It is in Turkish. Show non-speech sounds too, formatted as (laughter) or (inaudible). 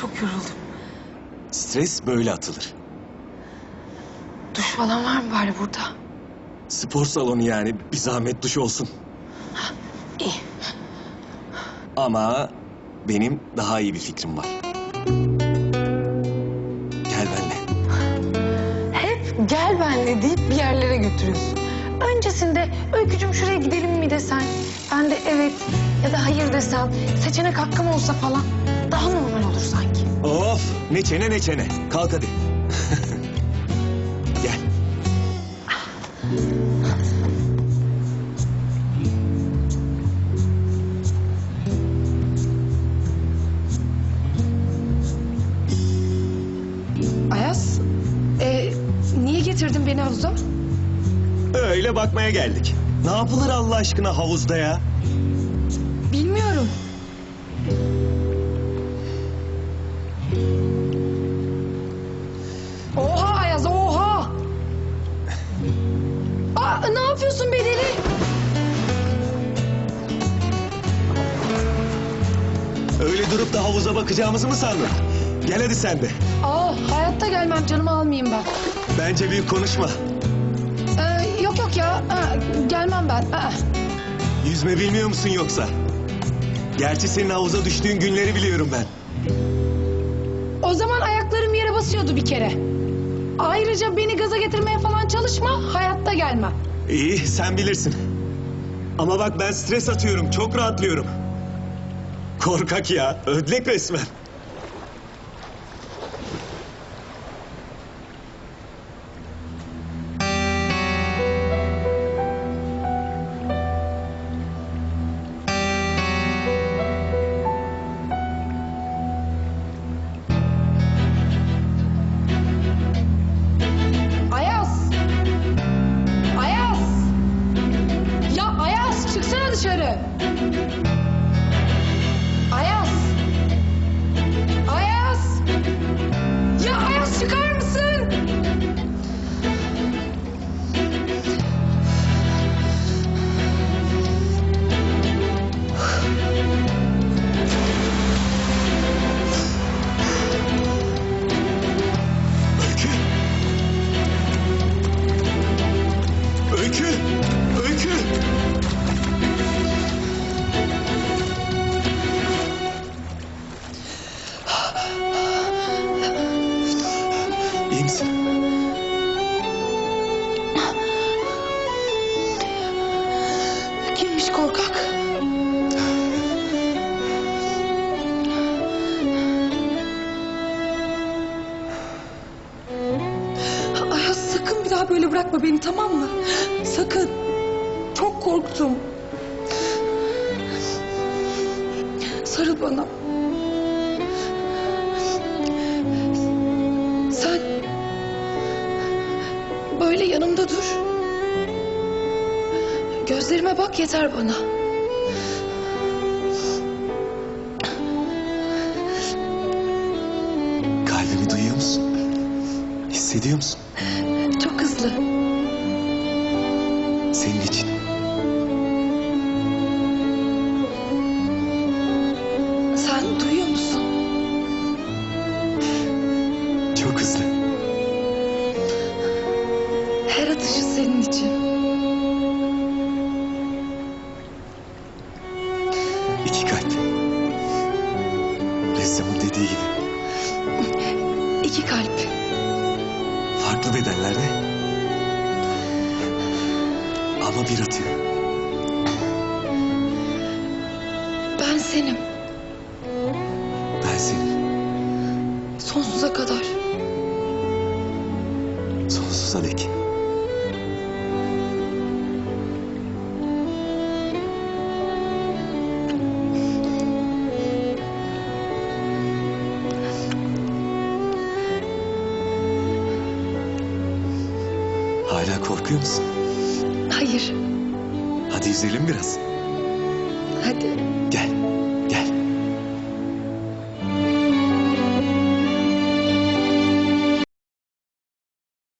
çok yoruldum. Stres böyle atılır. Duş falan var mı bari burada? Spor salonu yani bir zahmet duş olsun. İyi. Ama benim daha iyi bir fikrim var. Gel benimle. Hep gel benle deyip bir yerlere götürüyorsun. Öncesinde öykücüm şuraya gidelim mi desen. Ben de evet ya da hayır desem. Seçenek hakkım olsa falan. Daha normal olur sanki. Of ne çene ne çene. Kalk hadi. (laughs) Gel. Ayaz, e, niye getirdin beni havuza? Öyle bakmaya geldik. Ne yapılır Allah aşkına havuzda ya? Ne yapıyorsun bedeli? Öyle durup da havuza bakacağımızı mı sandın? Gel hadi sen de. Aa, hayatta gelmem canımı almayayım ben. Bence büyük konuşma. Ee, yok yok ya, Aa, gelmem ben. Aa. Yüzme bilmiyor musun yoksa? Gerçi senin havuza düştüğün günleri biliyorum ben. O zaman ayaklarım yere basıyordu bir kere. Ayrıca beni gaza getirmeye falan çalışma, hayatta gelmem. İyi sen bilirsin. Ama bak ben stres atıyorum. Çok rahatlıyorum. Korkak ya. Ödlek resmen. Ayaz! İyi misin? Kimmiş korkak? Ayaz sakın bir daha böyle bırakma beni tamam mı? Sakın. Çok korktum. Sarıl bana. Böyle yanımda dur. Gözlerime bak yeter bana. Kalbimi duyuyor musun? Hissediyor musun? Çok hızlı. Senin için. Senin için. İki kalp. Ressamın dediği gibi. İki kalp. Farklı bedenlerde. Ama bir atıyor. Ben senim. Ben senin. Sonsuza kadar. Sonsuza dek. Hala korkuyor musun? Hayır. Hadi yüzelim biraz. Hadi. Gel.